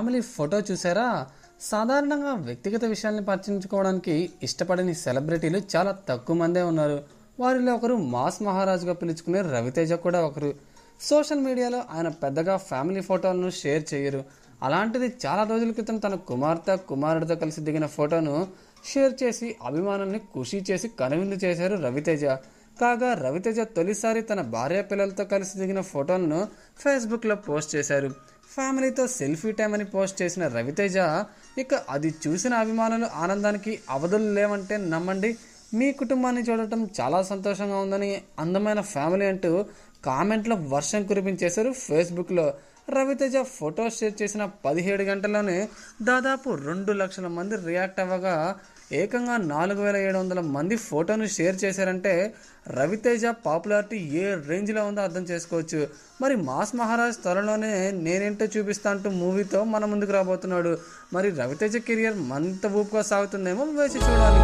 Family photo చూసారా? సాధారణంగా వ్యక్తిగత విషయాల్ని పరిచయించుకోవడానికి ఇష్టపడని సెలబ్రిటీలు చాలా తక్కువ మందే ఉన్నారు. వారిలో ఒకరు మాస్ మహారాజుగా పిలుచుకునే రవితేజ కూడా ఒకరు. సోషల్ మీడియాలో ఆయన పెద్దగా ఫ్యామిలీ ఫోటోలను షేర్ చేయరు. అలాంటిది చాలా రోజుల క్రితం తన కుమార్తె కుమారుడితో కలిసి దిగిన ఫోటోను షేర్ చేసి అభిమానుల్ని ఖుషి చేసి కనువిందు చేశారు రవితేజ. కాగా రవితేజ తొలిసారి తన భార్య పిల్లలతో కలిసి దిగిన ఫోటోలను ఫేస్బుక్లో పోస్ట్ చేశారు. ఫ్యామిలీతో సెల్ఫీ టైం అని పోస్ట్ చేసిన రవితేజ ఇక అది చూసిన అభిమానులు ఆనందానికి అవధులు లేవంటే నమ్మండి. మీ కుటుంబాన్ని చూడటం చాలా సంతోషంగా ఉందని అందమైన ఫ్యామిలీ అంటూ కామెంట్లో వర్షం కురిపించేశారు ఫేస్బుక్లో. రవితేజ ఫోటో షేర్ చేసిన పదిహేడు గంటల్లోనే దాదాపు రెండు లక్షల మంది రియాక్ట్ అవ్వగా ఏకంగా నాలుగు వేల ఏడు వందల మంది ఫోటోను షేర్ చేశారంటే రవితేజ పాపులారిటీ ఏ రేంజ్లో ఉందో అర్థం చేసుకోవచ్చు. మరి మాస్ మహారాజ్ త్వరలోనే నేనేంటో చూపిస్తా అంటూ మూవీతో మన ముందుకు రాబోతున్నాడు. మరి రవితేజ కెరియర్ మంత ఊపుగా సాగుతుందేమో వేసి చూడాలి.